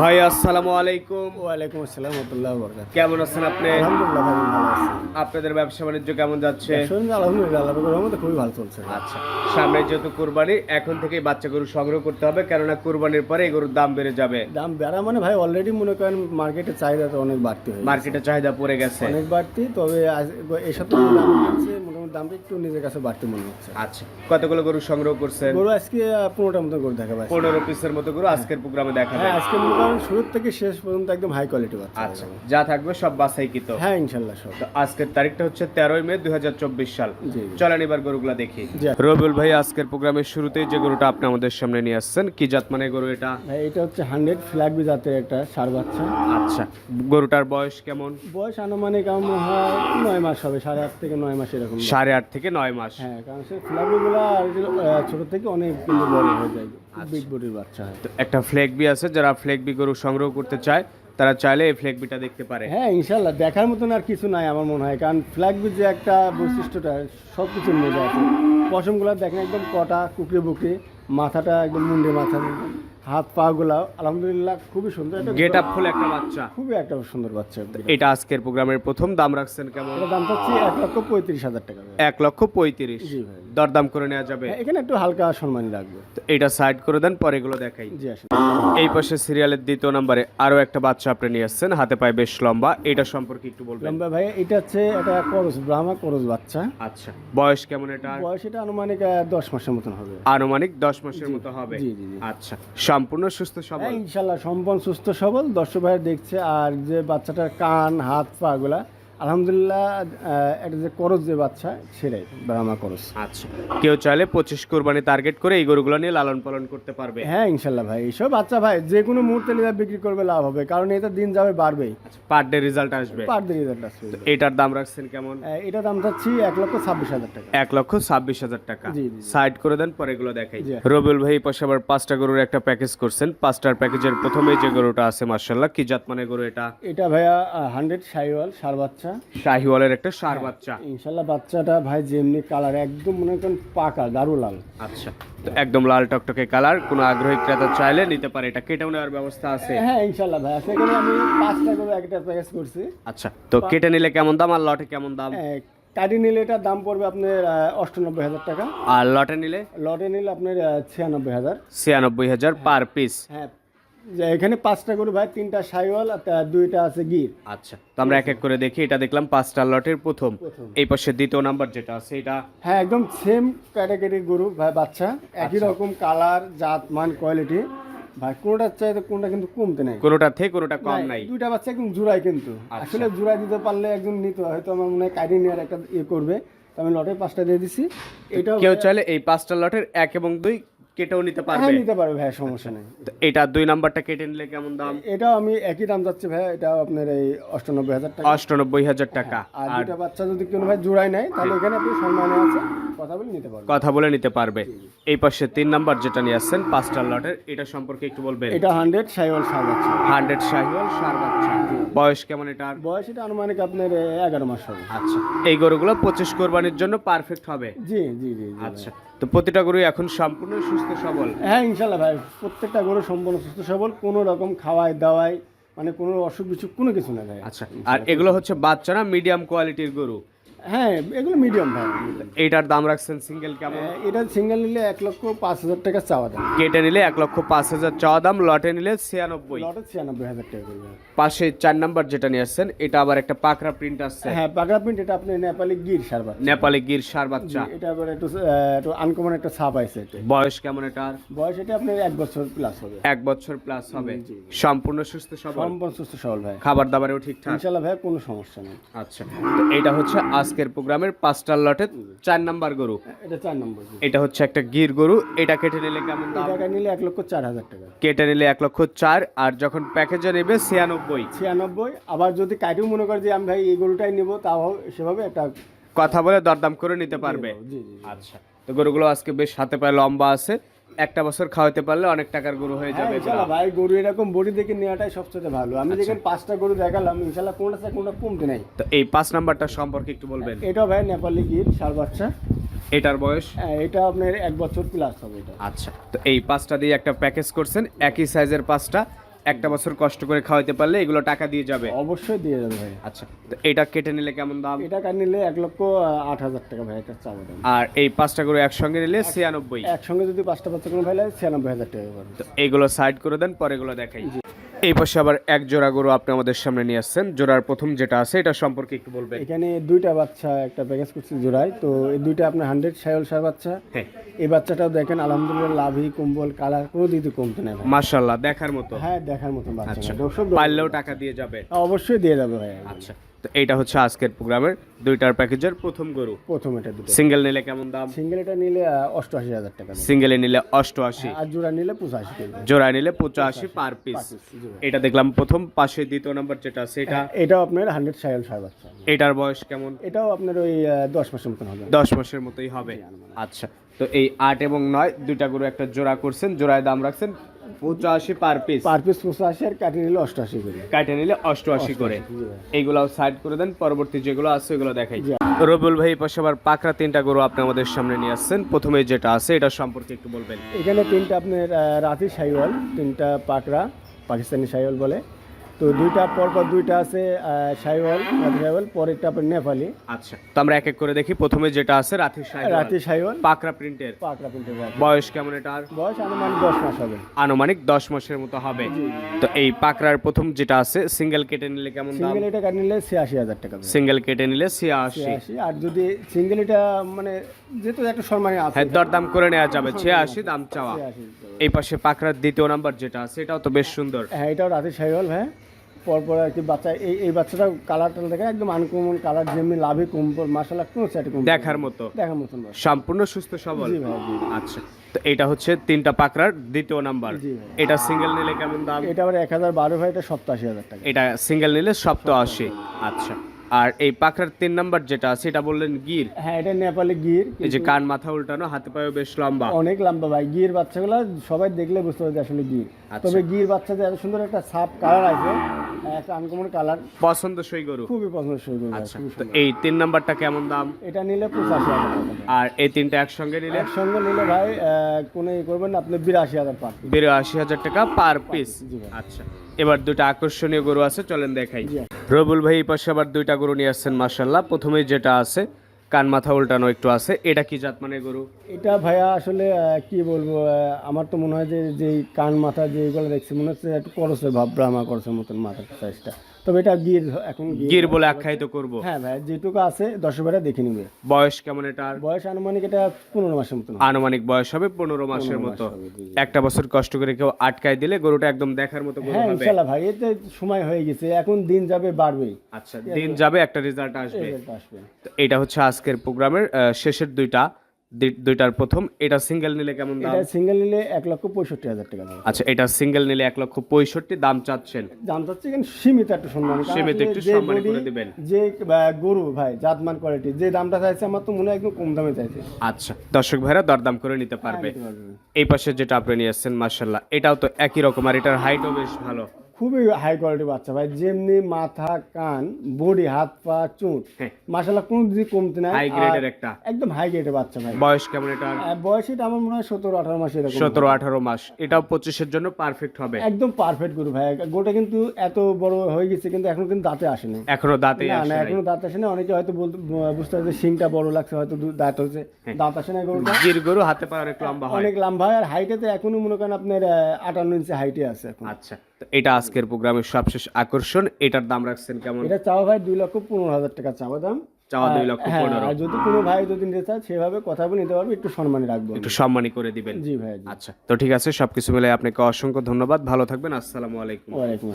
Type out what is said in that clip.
ভাই আসসালামু আলাইকুম। ওয়ালাইকুম আসসালাম রহমতুল্লাহ বরকাত। কেমন আছেন আপনি? আলহামদুলিল্লাহ ভাই ভালো আছি। আপনাদের ব্যবসা বাণিজ্য কেমন যাচ্ছে? আলহামদুলিল্লাহ আল্লাহ পাকের রহমতে খুবই ভালো চলছে। আচ্ছা সামনে যেহেতু কুরবানি এখন থেকেই বাচ্চা গরু সংগ্রহ করতে হবে কেননা কুরবানির পরে এই গরুর দাম বেড়ে যাবে। দাম বেড়া মানে ভাই অলরেডি মনে করেন মার্কেটে চাহিদা তো অনেক বাড়তি হয়ে গেছে। মার্কেটে চাহিদা পড়ে গেছে। অনেক বাড়তি তবে এই সপ্তাহে যে দাম দামটা একটু নিজের কাছে বাড়তি মনে হচ্ছে। আচ্ছা কতগুলো গরু সংগ্রহ করছেন? গরু আজকে পনেরোটার মতো গরু দেখা পাচ্ছি পনেরো পিসের মতো গরু আজকের প্রোগ্রামে দেখাবে হ্যাঁ আজকে করেন শুরু থেকে শেষ পর্যন্ত একদম হাই কোয়ালিটি বাচ্চা আচ্ছা যা থাকবে সব বাছাইকৃত। হ্যাঁ ইনশাল্লাহ সব। তো আজকের তারিখটা হচ্ছে তেরোই মে দুই সাল। চলেন এবার গরুগুলা দেখি। রবিউল ভাই আজকের প্রোগ্রামের শুরুতেই যে গরুটা আপনি আমাদের সামনে নিয়ে আসছেন কি জাত মানে গরু এটা? ভাই এটা হচ্ছে হান্ড্রেড ফ্ল্যাগবি জাতের একটা সার বাচ্চা। আচ্ছা গরুটার বয়স কেমন? বয়স আনুমানিক আমার নয় মাস হবে সাড়ে আট থেকে নয় মাস এরকম। সাড়ে আট থেকে নয় মাস। হ্যাঁ কারণ সে ছোট থেকে অনেক কিন্তু বড় হয়ে যায়। আচ্ছা। বিগ বডির বাচ্চা হয়। তো একটা ফ্লেগবি আছে যারা ফ্লেগবি গরু সংগ্রহ করতে চায় তারা চাইলে এই ফ্লেগবিটা দেখতে পারে। হ্যাঁ ইনশাল্লাহ দেখার মতন আর কিছু নাই আমার মনে হয় কারণ ফ্ল্যাগবির যে একটা বৈশিষ্ট্যটা সব কিছুর মধ্যে আছে। পশমগুলো দেখেন একদম কটা কুকড়ে বুকড়ে মাথাটা একদম মুন্ডে মাথা। হাত পা গুলা আলহামদুলিল্লাহ খুবই সুন্দর। গেট আপ ফুল একটা বাচ্চা। খুবই একটা সুন্দর বাচ্চা। এটা আজকের প্রোগ্রামের প্রথম দাম রাখছেন কেমন? এটা দাম চাচ্ছি এক লক্ষ পঁয়ত্রিশ হাজার টাকা। এক লক্ষ পঁয়ত্রিশ। জি ভাই। দরদাম করে নেওয়া যাবে। হ্যাঁ, এখানে একটু হালকা সম্মানী রাখব তো এটা সাইড করে দেন পরে এগুলো দেখাই। জি আসেন। এই পাশে সিরিয়ালের দ্বিতীয় নম্বরে আরও একটা বাচ্চা আপনি নিয়ে আসছেন হাতে পায়ে বেশ লম্বা। এটা সম্পর্কে একটু বলবেন। লম্বা ভাই এটা হচ্ছে একটা করস ব্রাহ্মা করস বাচ্চা। আচ্ছা বয়স কেমন এটা বয়স এটা আনুমানিক দশ মাসের মতন হবে। আনুমানিক দশ মাসের মতো হবে। জি, জি, জি। আচ্ছা সম্পূর্ণ সুস্থ সবল? হ্যাঁ ইনশাল্লাহ, সম্পূর্ণ সুস্থ সবল। দর্শক ভাই দেখছে আর যে বাচ্চাটার কান, হাত, পা গুলা আলহামদুলিল্লাহ একটা যে যে বাচ্চা সেটাই ব্রাহ্মা আচ্ছা। কেউ চাইলে পঁচিশ কোরবানি টার্গেট করে এই গরুগুলো নিয়ে লালন পালন করতে পারবে। হ্যাঁ ইনশাল্লাহ ভাই এইসব বাচ্চা ভাই যে কোনো মুহূর্তে নিয়ে বিক্রি করবে লাভ হবে কারণ এটা দিন যাবে বাড়বেই। পার ডে রেজাল্ট আসবে। পার দিন রেজাল্ট আসবে এটার দাম রাখছেন কেমন? এটা দাম চাচ্ছি এক লক্ষ ছাব্বিশ হাজার টাকা। এক লক্ষ ছাব্বিশ হাজার টাকা। সাইড করে দেন পরে এগুলো দেখাই। রবিউল ভাই এই পাশে আবার পাঁচটা গরুর একটা প্যাকেজ করছেন। পাঁচটার প্যাকেজের প্রথমে যে গরুটা আছে মার্শাল্লাহ কি জাত মানে গরু এটা? এটা ভাইয়া হান্ড্রেড সাইওয়াল সার বাচ্চা। শাহিওয়ালের একটা সার বাচ্চা। ইনশাল্লাহ বাচ্চাটা ভাই যেমনি কালার একদম মনে করেন পাকা গাঢ় লাল। আচ্ছা তো একদম লাল টকটকে কালার কোনো আগ্রহী ক্রেতা চাইলে নিতে পারে এটা কেটেও নেওয়ার ব্যবস্থা আছে? হ্যাঁ ইনশাল্লাহ ভাই সেখানে আমি পাঁচটা করে একটা প্যাকেজ করছি। আচ্ছা তো কেটে নিলে কেমন দাম আর লটে কেমন দাম? হ্যাঁ, কাটি নিলে এটার দাম পড়বে আপনার অষ্টানব্বই হাজার টাকা। আর লটে নিলে? লটে নিলে আপনার ছিয়ানব্বই হাজার। ছিয়ানব্বই হাজার পার পিস হ্যাঁ এখানে পাঁচটা করে ভাই তিনটা সাইওয়াল আর দুইটা আছে গির। আচ্ছা তো আমরা এক এক করে দেখি এটা দেখলাম পাঁচটা লটের প্রথম। এই পাশে দ্বিতীয় নাম্বার যেটা আছে এটা? হ্যাঁ একদম সেম ক্যাটাগরির গরু ভাই বাচ্চা। একই রকম কালার জাত মান কোয়ালিটি ভাই কোনটার চাইতে কোনটা কিন্তু কমতে নাই। কোনোটা থেকে কোনোটা কম নাই? দুইটা বাচ্চা একদম জোড়াই কিন্তু। আসলে জোড়াই দিতে পারলে একজন নিত হয়তো আমার মনে হয় কাটি নেওয়ার একটা ইয়ে করবে। আমি লটে পাঁচটা দিয়ে দিছি। এটাও কেউ চাইলে এই পাঁচটা লটের এক এবং দুই কেটেও নিতে পারবে। হ্যাঁ নিতে পারবে ভাই সমস্যা নেই। এটা দুই নাম্বারটা কেটে নিলে কেমন দাম? এটা আমি একই দাম যাচ্ছে ভাই এটা আপনার এই অষ্টানব্বই হাজার টাকা। অষ্টানব্বই হাজার টাকা। আর এটা বাচ্চা যদি কোনো ভাই জোড়াই নেয় তাহলে এখানে আপনি সম্মানে আছে। কথা বলে নিতে পারবেন কথা বলে নিতে পারবে। এই পাশে তিন নাম্বার যেটা নিয়ে আসছেন পাঁচটা লটের এটা সম্পর্কে একটু বলবেন? এটা হান্ড্রেড সাইওয়াল সার বাচ্চা। হান্ড্রেড শাহিওয়াল সার বাচ্চা। বয়স কেমন এটার? বয়স এটা আনুমানিক আপনার এগারো মাস হবে। আচ্ছা এই গরুগুলো পঁচিশ কোরবানির জন্য পারফেক্ট হবে? জি জি জি জি। আচ্ছা তো প্রতিটা গরু এখন সম্পূর্ণ সুস্থ সবল? হ্যাঁ ইনশাল্লাহ ভাই প্রত্যেকটা গরু সম্পূর্ণ সুস্থ সবল কোনো রকম খাওয়াই দাওয়াই মানে কোনো অসুখ বিসুখ কোনো কিছু না ভাই। আচ্ছা আর এগুলো হচ্ছে বাচ্চারা মিডিয়াম কোয়ালিটির গরু। হ্যাঁ এগুলো মিডিয়াম ভাই। এইটার দাম রাখছেন সিঙ্গেল কেমন? হ্যাঁ, এটা সিঙ্গেল নিলে এক লক্ষ পাঁচ হাজার টাকা চাওয়া দাম। কেটে নিলে এক লক্ষ পাঁচ হাজার চাওয়া দাম লটে নিলে ছিয়ানব্বই। লটে ছিয়ানব্বই হাজার টাকা পাশে চার নাম্বার যেটা নিয়ে আসছেন এটা আবার একটা পাকড়া প্রিন্ট আসছে। হ্যাঁ পাগড়া প্রিন্ট এটা আপনি নেপালি গির সারবার নেপালি গির সার বাচ্চা। এটা আবার একটু একটু আনকমন একটা ছাপ আছে এটা বয়স কেমন এটার? বয়স এটা আপনার এক বছর প্লাস হবে। এক বছর প্লাস হবে। সম্পূর্ণ সুস্থ সবল? সম্পূর্ণ সুস্থ সবল ভাই। খাবার দাবারেও ঠিকঠাক? ইনশাল্লাহ ভাই কোনো সমস্যা নেই। আচ্ছা তো এইটা হচ্ছে আজকের প্রোগ্রামের পাঁচটা লটের চার নাম্বার গরু। এটা চার নম্বর এটা হচ্ছে একটা গির গরু। এটা কেটে নিলে কেমন দাম? নিলে এক লক্ষ চার হাজার টাকা। কেটে নিলে এক লক্ষ চার আর যখন প্যাকেজে নেবে ছিয়ানব্বই। ছিয়ানব্বই। আবার যদি কাটিও মনে করে যে আমি ভাই এই গরুটাই নেব তাও সেভাবে একটা কথা বলে দরদাম করে নিতে পারবে। জি জি। আচ্ছা। তো গরুগুলো আজকে বেশ হাতে পায়ে লম্বা আছে। একটা বছর খাওয়াতে পারলে অনেক টাকার গরু হয়ে হ্যাঁ যাবে ইনশাল্লাহ ভাই গরু এরকম বডি দেখে নেওয়াটাই সবচেয়ে ভালো। আমি যেখানে পাঁচটা গরু দেখালাম ইনশাল্লাহ কোনটা কোনটা কমতে নাই। তো এই পাঁচ নাম্বারটা সম্পর্কে একটু বলবেন। এটা ভাই নেপালি গির সার বাচ্চা। এটার বয়স? হ্যাঁ, এটা আপনার এক বছর প্লাস হবে এটা। আচ্ছা তো এই পাঁচটা দিয়ে একটা প্যাকেজ করছেন একই সাইজের পাঁচটা। একটা বছর কষ্ট করে খাওয়াতে পারলে এগুলো টাকা দিয়ে যাবে। অবশ্যই দিয়ে যাবে ভাই। আচ্ছা তো এটা কেটে নিলে কেমন দাম? এটা কার নিলে এক লক্ষ আট হাজার টাকা ভাই এটা চাওয়া দাম। আর এই পাঁচটা করে একসঙ্গে নিলে ছিয়ানব্বই। একসঙ্গে যদি পাঁচটা বাচ্চা কোনো ভাই ছিয়ানব্বই হাজার টাকা তো এগুলো সাইড করে দেন পরে এগুলো দেখাই এই পাশে আবার এক জোড়া গরু আপনি আমাদের সামনে নিয়ে আসছেন। জোড়ার প্রথম যেটা আছে এটা সম্পর্কে একটু বলবেন। এখানে দুইটা বাচ্চা একটা প্যাকেজ করছি জোড়ায়। তো এই দুইটা আপনার হান্ড্রেড সায়ল সার বাচ্চা। হ্যাঁ। এই বাচ্চাটাও দেখেন আলহামদুলিল্লাহ লাভি কম্বল কালার কোনো দিতে কমতে নেই মার্শাল্লাহ মাশাল্লাহ দেখার মতো। হ্যাঁ দেখার মতো বাচ্চা আচ্ছা। পারলেও টাকা দিয়ে যাবে। অবশ্যই দিয়ে যাবে ভাই। আচ্ছা। তো এইটা হচ্ছে আজকের প্রোগ্রামের দুইটার প্যাকেজের প্রথম গরু। প্রথম এটা দুটো। সিঙ্গেল নিলে কেমন দাম? সিঙ্গেল এটা নিলে অষ্টআশি হাজার টাকা। সিঙ্গেলে নিলে অষ্টআশি। আর জোড়া নিলে পঁচাশি জোড়ায় নিলে পঁচাশি পার পিস এটা দেখলাম প্রথম পাশে দ্বিতীয় নাম্বার যেটা আছে এটা? এটাও আপনার হান্ড্রেড সায়ল সার বাচ্চা এটার বয়স কেমন? এটাও আপনার ওই দশ মাসের মতন হবে। দশ মাসের মতোই হবে। আচ্ছা তো এই আট এবং নয় দুইটা গরু একটা জোড়া করছেন জোড়ায় দাম রাখছেন পঁচাশি পার পিস পার পিস পঁচাশি আর কাটি নিলে অষ্টআশি করে। কাটি নিলে অষ্টআশি করে। এইগুলাও সাইড করে দেন পরবর্তী যেগুলো আছে ওগুলো দেখাই। রবিউল ভাই পাশে আবার পাকড়া তিনটা গরু আপনি আমাদের সামনে নিয়ে আসছেন। প্রথমে যেটা আছে এটা সম্পর্কে একটু বলবেন। এখানে তিনটা আপনার রাতি সাইওয়াল তিনটা পাকড়া পাকিস্তানি সাইওয়াল বলে। তো দুইটা পরপর দুইটা আছে সাইওয়াল রাতি সাইওয়াল পরেরটা আপনার নেপালি। আচ্ছা তো আমরা এক এক করে দেখি। প্রথমে যেটা আছে রাথি রাতি সাইওয়াল পাকরা প্রিন্টের। পাকরা প্রিন্টের বয়স কেমন এটার বয়স আনুমানিক দশ মাস হবে। আনুমানিক দশ মাসের মতো হবে। তো এই পাকরার প্রথম যেটা আছে সিঙ্গেল কেটে নিলে কেমন দাম? সিঙ্গেল এটা কাটি নিলে ছিয়াশি হাজার টাকা। সিঙ্গেল কেটে নিলে ছিয়াশি। আর যদি সিঙ্গেল এটা মানে যেহেতু একটা সম্মানী আছে। হ্যাঁ দরদাম করে নেওয়া যাবে। ছিয়াশি দাম চাওয়া। এই পাশে পাকড়ার দ্বিতীয় নাম্বার যেটা আছে এটাও তো বেশ সুন্দর। হ্যাঁ এটাও রাতে সাইওয়াল ভাই পরপর আর কি বাচ্চা এই এই বাচ্চাটা কালারটা দেখে একদম আনকমন কালার যেমনি লাভে কম্পল মাসালা কোনো সেট কম দেখার মতো। দেখার বাচ্চা। সম্পূর্ণ সুস্থ সবল। আচ্ছা তো এটা হচ্ছে তিনটা পাকড়ার দ্বিতীয় নাম্বার। এটা সিঙ্গেল নিলে কেমন দাম? এটা আবার এক হাজার বারো ভাই এটা সপ্তাশি হাজার টাকা। এটা সিঙ্গেল নিলে সপ্তাশি আচ্ছা। আর এই পাখার তিন নাম্বার যেটা সেটা এটা বললেন গির। হ্যাঁ এটা নেপালি গির এই যে কান মাথা উল্টানো হাতে পায়ে বেশ লম্বা। অনেক লম্বা ভাই। গির বাচ্চাগুলো সবাই দেখলে বুঝতে পারবে আসলে গির। আচ্ছা। তবে গির বাচ্চাদের এত সুন্দর একটা সাপ কালার আছে। আনকমন কালার পছন্দসই গরু। খুবই পছন্দসই গরু আচ্ছা তো এই তিন নাম্বারটা কেমন দাম? এটা নিলে পঁচাশি হাজার আর এই তিনটা একসঙ্গে নিলে? একসঙ্গে নিলে ভাই কোনো ই করবেন আপনি বিরাশি হাজার পার বিরাশি হাজার টাকা পার পিস আচ্ছা এবার দুটো আকর্ষণীয় গরু আছে চলেন দেখাই। রবুল ভাই এই পাশে আবার দুইটা গরু নিয়ে আসছেন মাসাল্লাহ প্রথমে যেটা আছে কান মাথা উল্টানো একটু আছে। এটা কি জাত মানে গরু? এটা ভাইয়া আসলে কি বলব আমার তো মনে হয় যে, যেই কান মাথা যে এগুলো দেখছি, মনে হচ্ছে একটু করসের ভাব, ব্রাহ্মা করসের মতন মাথার সাইজটা তবে এটা গির এখন গির বলে আখ্যায়িত করব। হ্যাঁ ভাই যেটুকু আছে দশ বারে দেখে নিবে। বয়স কেমন এটার? বয়স আনুমানিক এটা পনেরো মাসের মতন। আনুমানিক বয়স হবে পনেরো মাসের মতো। একটা বছর কষ্ট করে কেউ আটকায় দিলে গরুটা একদম দেখার মতো গরু হ্যাঁ হবে। ইনশাল্লাহ ভাই এতে সময় হয়ে গেছে এখন দিন যাবে বাড়বেই। আচ্ছা দিন যাবে একটা রেজাল্ট আসবে। আসবে। এটা হচ্ছে আজকের প্রোগ্রামের শেষের দুইটা। দুই- দুইটার প্রথম। এটা সিঙ্গেল নিলে কেমন দাম? এটা সিঙ্গেল নিলে এক লক্ষ পঁয়ষট্টি হাজার টাকা আচ্ছা এটা সিঙ্গেল নিলে এক লক্ষ পঁয়ষট্টি দাম চাচ্ছেন? দাম চাচ্ছি কিন্তু সীমিত একটা সম্মান সীমিত একটু সম্মানী করে দিবেন। যে গরু ভাই জাতমান কোয়ালিটি যে দামটা চাইছে আমার তো মনে হয় একদম কম দামে চাইছে। আচ্ছা দর্শক ভাইরা দরদাম করে নিতে পারবে। নিতে পারবে। এই পাশে যেটা আপনি নিয়ে আসছেন মার্শাল্লাহ এটাও তো একই রকম আর এটার হাইটও বেশ ভালো। খুবই হাই কোয়ালিটি বাচ্চা ভাই যেমনি মাথা কান বডি হাত পা চুট হ্যাঁ। মাসাল্লাহ কোনো দিকে কমতে নাই। হাই গ্রেডের একটা। একদম হাই গ্রেডের বাচ্চা ভাই। বয়স কেমন আর বয়স এটা আমার মনে হয় সতেরো আঠারো মাস এরকম সতেরো আঠারো মাস। এটাও পঁচিশের জন্য পারফেক্ট হবে। একদম পারফেক্ট গরু ভাই। গোটা কিন্তু এত বড় হয়ে গেছে কিন্তু এখনও কিন্তু দাঁতে আসেনি। এখনও দাঁতে না না এখনও দাঁত আসে না অনেকে হয়তো বলতে বুঝতে পারছে শিংটা বড় লাগছে হয়তো দাঁত হচ্ছে হ্যাঁ। দাঁত আসে না গরুটা। গির গরু হাতে পাওয়ার একটু লম্বা হয়। অনেক লম্বা হয়। আর হাইটে তো এখনও মনে করেন আপনার আটান্ন ইঞ্চি হাইটে আছে এখন। আচ্ছা। এটা আজকের প্রোগ্রামের সবশেষ আকর্ষণ এটার দাম রাখছেন কেমন? এটা চাওয়া ভাই দুই লক্ষ পনেরো হাজার টাকা চাওয়া দাম। চাওয়া দুই লক্ষ হ্যাঁ, পনেরো। আর যদি কোনো ভাই যদি নিতে চায় সেভাবে কথা বলে নিতে পারবে একটু সম্মানে রাখব একটু সম্মানই করে দিবেন। জি ভাই আচ্ছা তো ঠিক আছে সবকিছু মিলে আপনাকে অসংখ্য ধন্যবাদ। ভালো থাকবেন আসসালামু আলাইকুম। ওয়ালাইকুম